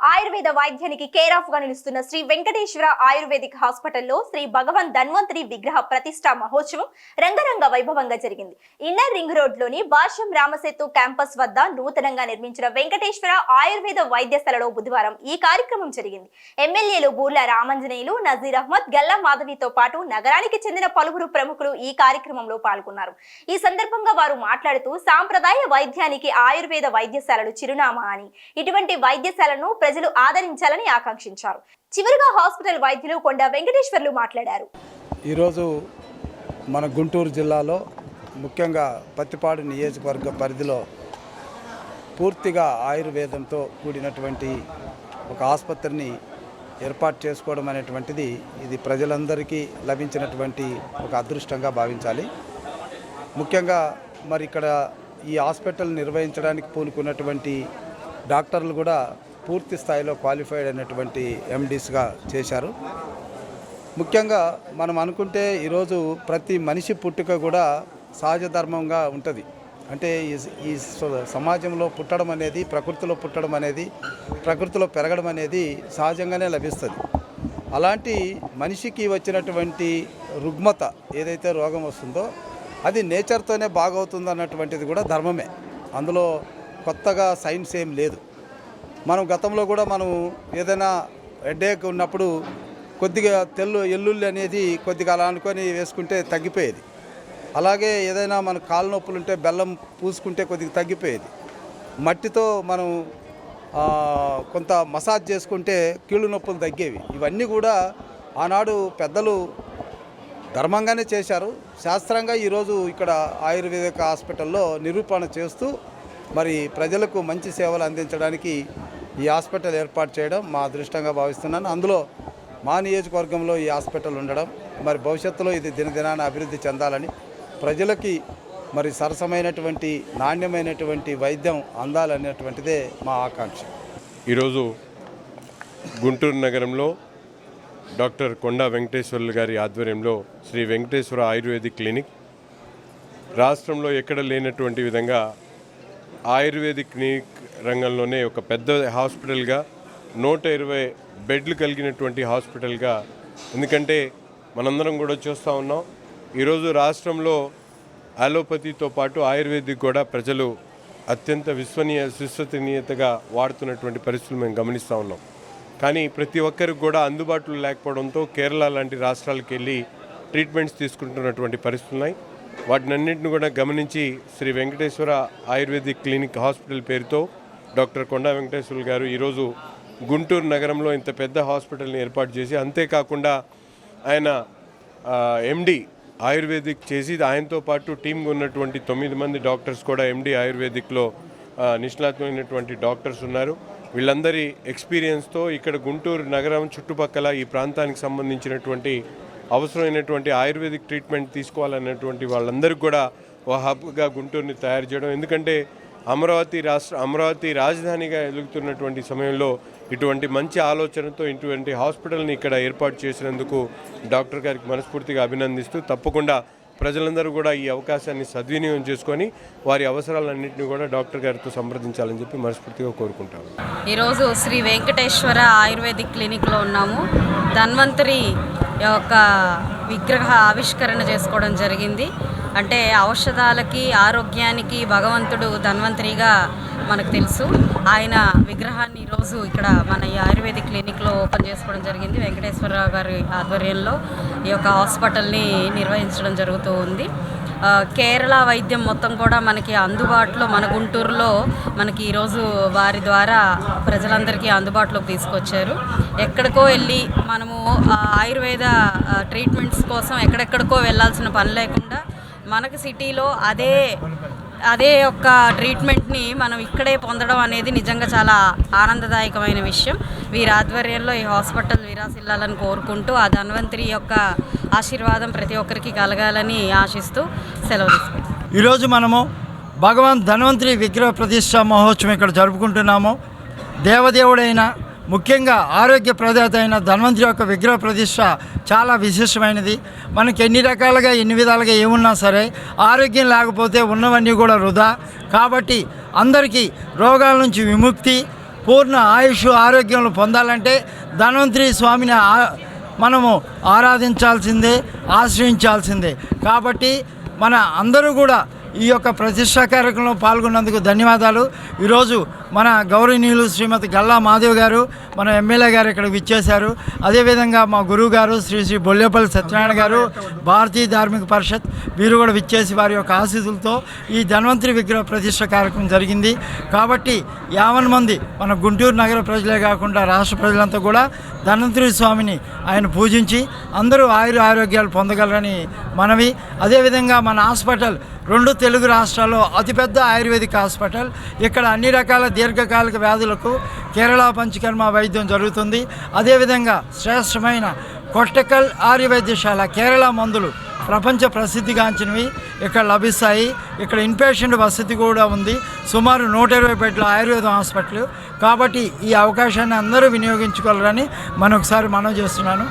ఆయుర్వేద వైద్యానికి కేర్ ఆఫ్గా నిలుస్తున్న శ్రీ వెంకటేశ్వర ఆయుర్వేదిక్ హాస్పిటల్లో శ్రీ భగవాన్ ధన్వంతరి విగ్రహ ప్రతిష్టా మహోత్సవం రంగరంగ వైభవంగా జరిగింది. ఇన్నర్ రింగ్ రోడ్లోని భాష్యం రామసేతు క్యాంపస్ వద్ద నూతనంగా నిర్మించిన వెంకటేశ్వర ఆయుర్వేద వైద్యశాలలో బుధవారం ఈ కార్యక్రమం జరిగింది. ఎమ్మెల్యేలు బూర్ల రామంజనేయులు నజీర్ అహ్మద్ గల్లా మాధవితో పాటు నగరానికి చెందిన పలువురు ప్రముఖులు ఈ కార్యక్రమంలో పాల్గొన్నారు. ఈ సందర్భంగా వారు మాట్లాడుతూ సాంప్రదాయ వైద్యానికి ఆయుర్వేద వైద్యశాలలు చిరునామా అని. ఇటువంటి వైద్యశాలను ప్రజలు ఆదరించాలని ఆకాంక్షించారు. చివరిగా హాస్పిటల్ వైద్యులు కొండ వెంకటేశ్వర్లు మాట్లాడారు. ఈరోజు మన గుంటూరు జిల్లాలో ముఖ్యంగా పత్తిపాడు నియోజకవర్గ పరిధిలో పూర్తిగా ఆయుర్వేదంతో కూడినటువంటి ఒక ఆసుపత్రిని ఏర్పాటు చేసుకోవడం అనేటువంటిది ఇది ప్రజలందరికీ లభించినటువంటి ఒక అదృష్టంగా భావించాలి. ముఖ్యంగా మరి ఇక్కడ ఈ హాస్పిటల్ నిర్వహించడానికి పూనుకున్నటువంటి డాక్టర్లు కూడా పూర్తి స్థాయిలో క్వాలిఫైడ్ అయినటువంటి ఎండీస్గా చేశారు. ముఖ్యంగా మనం అనుకుంటే ఈరోజు ప్రతి మనిషి పుట్టుక కూడా సహజ ధర్మంగా ఉంటుంది. అంటే ఈ ఈ స- సమాజంలో పుట్టడం అనేది ప్రకృతిలో పుట్టడం అనేది ప్రకృతిలో పెరగడం అనేది సహజంగానే లభిస్తుంది. అలాంటి మనిషికి వచ్చినటువంటి రుగ్మత ఏదైతే రోగం వస్తుందో అది నేచర్తోనే బాగవుతుంది అన్నటువంటిది కూడా ధర్మమే. అందులో కొత్తగా సైన్స్ ఏం లేదు. మనం గతంలో కూడా మనం ఏదైనా హెడ్ఏక్ ఉన్నప్పుడు కొద్దిగా తెల్లు ఎల్లుల్లి అనేది కొద్దిగా అలా అనుకొని వేసుకుంటే తగ్గిపోయేది. అలాగే ఏదైనా మన కాలు నొప్పులు ఉంటే బెల్లం పూసుకుంటే కొద్దిగా తగ్గిపోయేది. మట్టితో మనం కొంత మసాజ్ చేసుకుంటే కీళ్ళు నొప్పులు తగ్గేవి. ఇవన్నీ కూడా ఆనాడు పెద్దలు ధర్మంగానే చేశారు. శాస్త్రంగా ఈరోజు ఇక్కడ ఆయుర్వేదిక హాస్పిటల్లో నిరూపణ చేస్తూ మరి ప్రజలకు మంచి సేవలు అందించడానికి ఈ హాస్పిటల్ ఏర్పాటు చేయడం మా అదృష్టంగా భావిస్తున్నాను. అందులో మా నియోజకవర్గంలో ఈ హాస్పిటల్ ఉండడం మరి భవిష్యత్తులో ఇది దినదినాన అభివృద్ధి చెందాలని ప్రజలకి మరి సరసమైనటువంటి నాణ్యమైనటువంటి వైద్యం అందాలనేటువంటిదే మా ఆకాంక్ష. ఈరోజు గుంటూరు నగరంలో డాక్టర్ కొండా వెంకటేశ్వర్లు గారి ఆధ్వర్యంలో శ్రీ వెంకటేశ్వర ఆయుర్వేదిక్ క్లినిక్ రాష్ట్రంలో ఎక్కడ లేనటువంటి విధంగా ఆయుర్వేదిక్ క్లినిక్ రంగంలోనే ఒక పెద్ద హాస్పిటల్గా నూట ఇరవై బెడ్లు కలిగినటువంటి హాస్పిటల్గా. ఎందుకంటే మనందరం కూడా చూస్తూ ఉన్నాం. ఈరోజు రాష్ట్రంలో అలోపతితో పాటు ఆయుర్వేదిక్ కూడా ప్రజలు అత్యంత విశ్వనీయ విశ్వసనీయతగా వాడుతున్నటువంటి పరిస్థితులు మేము గమనిస్తూ ఉన్నాం. కానీ ప్రతి ఒక్కరికి కూడా అందుబాటులో లేకపోవడంతో కేరళ లాంటి రాష్ట్రాలకు వెళ్ళి ట్రీట్మెంట్స్ తీసుకుంటున్నటువంటి పరిస్థితులు ఉన్నాయి. వాటినన్నింటిని కూడా గమనించి Shri Venkateswara ayurvedic clinic hospital పేరుతో డాక్టర్ కొండా వెంకటేశ్వర్లు గారు ఈరోజు గుంటూరు నగరంలో ఇంత పెద్ద హాస్పిటల్ని ఏర్పాటు చేసి అంతేకాకుండా ఆయన ఎండి ఆయుర్వేదిక్ చేసి ఆయనతో పాటు టీంగా ఉన్నటువంటి తొమ్మిది మంది డాక్టర్స్ కూడా ఎండి ఆయుర్వేదిక్లో ఆ, డాక్టర్స్ ఉన్నారు. వీళ్ళందరి ఎక్స్పీరియన్స్తో ఇక్కడ గుంటూరు నగరం చుట్టుపక్కల ఈ ప్రాంతానికి సంబంధించినటువంటి అవసరమైనటువంటి ఆయుర్వేదిక్ ట్రీట్మెంట్ తీసుకోవాలన్నటువంటి వాళ్ళందరికీ కూడా ఒక హబ్గా గుంటూరుని తయారు చేయడం. ఎందుకంటే అమరావతి రాష్ట్ర అమరావతి రాజధానిగా ఎదుగుతున్నటువంటి సమయంలో ఇటువంటి మంచి ఆలోచనతో ఇటువంటి హాస్పిటల్ని ఇక్కడ ఏర్పాటు చేసినందుకు డాక్టర్ గారికి మనస్ఫూర్తిగా అభినందిస్తూ తప్పకుండా ప్రజలందరూ కూడా ఈ అవకాశాన్ని సద్వినియోగం చేసుకొని వారి అవసరాలన్నింటినీ కూడా డాక్టర్ గారితో సంప్రదించాలని చెప్పి మనస్ఫూర్తిగా కోరుకుంటాము. ఈరోజు శ్రీ వెంకటేశ్వర ఆయుర్వేదిక్ క్లినిక్లో ఉన్నాము. ధన్వంతరి యొక్క విగ్రహ ఆవిష్కరణ చేసుకోవడం జరిగింది. అంటే ఔషధాలకి ఆరోగ్యానికి భగవంతుడు ధన్వంతరిగా మనకు తెలుసు. ఆయన విగ్రహాన్ని ఈరోజు ఇక్కడ మన ఈ ఆయుర్వేదిక్ క్లినిక్లో ఓపెన్ చేసుకోవడం జరిగింది. వెంకటేశ్వరరావు గారి ఆధ్వర్యంలో ఈ యొక్క హాస్పిటల్ని నిర్వహించడం జరుగుతూ ఉంది. కేరళ వైద్యం మొత్తం కూడా మనకి అందుబాటులో మన గుంటూరులో మనకి ఈరోజు వారి ద్వారా ప్రజలందరికీ అందుబాటులోకి తీసుకొచ్చారు. ఎక్కడికో వెళ్ళి మనము ఆయుర్వేద ట్రీట్మెంట్స్ కోసం ఎక్కడెక్కడికో వెళ్ళాల్సిన పని లేకుండా మనకు సిటీలో అదే అదే యొక్క ట్రీట్మెంట్ని మనం ఇక్కడే పొందడం అనేది నిజంగా చాలా ఆనందదాయకమైన విషయం. వీరి ఆధ్వర్యంలో ఈ హాస్పిటల్ విరాసిల్లాలని కోరుకుంటూ ఆ ధన్వంతరి యొక్క ఆశీర్వాదం ప్రతి ఒక్కరికి కలగాలని ఆశిస్తూ సెలవు తీసుకుంటాం ఈరోజు మనము భగవాన్ ధన్వంతరి విగ్రహ ప్రతిష్ట మహోత్సవం ఇక్కడ జరుపుకుంటున్నాము. దేవదేవుడైన ముఖ్యంగా ఆరోగ్య ప్రదాత అయిన ధన్వంతరి యొక్క విగ్రహ ప్రతిష్ట చాలా విశేషమైనది. మనకి ఎన్ని రకాలుగా ఎన్ని విధాలుగా ఏమున్నా సరే ఆరోగ్యం లేకపోతే ఉన్నవన్నీ కూడా వృధా. కాబట్టి అందరికీ రోగాల నుంచి విముక్తి పూర్ణ ఆయుష్ ఆరోగ్యంలో పొందాలంటే ధన్వంతరి స్వామిని మనము ఆరాధించాల్సిందే ఆశ్రయించాల్సిందే. కాబట్టి మన అందరూ కూడా ఈ యొక్క ప్రతిష్టా కార్యక్రమంలో పాల్గొన్నందుకు ధన్యవాదాలు. ఈరోజు మన గౌరవనీయులు శ్రీమతి గల్లా మాధవ్ గారు మన ఎమ్మెల్యే గారు ఇక్కడ విచ్చేశారు. అదేవిధంగా మా గురువు గారు శ్రీ శ్రీ బొల్లేపల్లి సత్యనారాయణ గారు భారతీయ ధార్మిక పరిషత్ వీరు కూడా విచ్చేసి వారి యొక్క ఆశీస్సులతో ఈ ధన్వంతరి విగ్రహ ప్రతిష్ట కార్యక్రమం జరిగింది. కాబట్టి యావన్ మంది మన గుంటూరు నగర ప్రజలే కాకుండా రాష్ట్ర ప్రజలంతా కూడా ధన్వంతరి స్వామిని ఆయన పూజించి అందరూ ఆయుర ఆరోగ్యాలు పొందగలరని మనవి. అదేవిధంగా మన హాస్పిటల్ రెండు తెలుగు రాష్ట్రాల్లో అతిపెద్ద ఆయుర్వేదిక్ హాస్పిటల్. ఇక్కడ అన్ని రకాల దీర్ఘకాలిక వ్యాధులకు కేరళ పంచకర్మ వైద్యం జరుగుతుంది. అదేవిధంగా శ్రేష్టమైన కొట్టకల్ ఆర్యవైద్యశాల కేరళ మందులు ప్రపంచ ప్రసిద్ధిగాంచినవి ఇక్కడ లభిస్తాయి. ఇక్కడ ఇన్పేషెంట్ వసతి కూడా ఉంది. సుమారు నూట ఇరవై బెడ్ల ఆయుర్వేదం హాస్పిటల్. కాబట్టి ఈ అవకాశాన్ని అందరూ వినియోగించుకోవాలని మనం ఒకసారి మనం చేస్తున్నాను.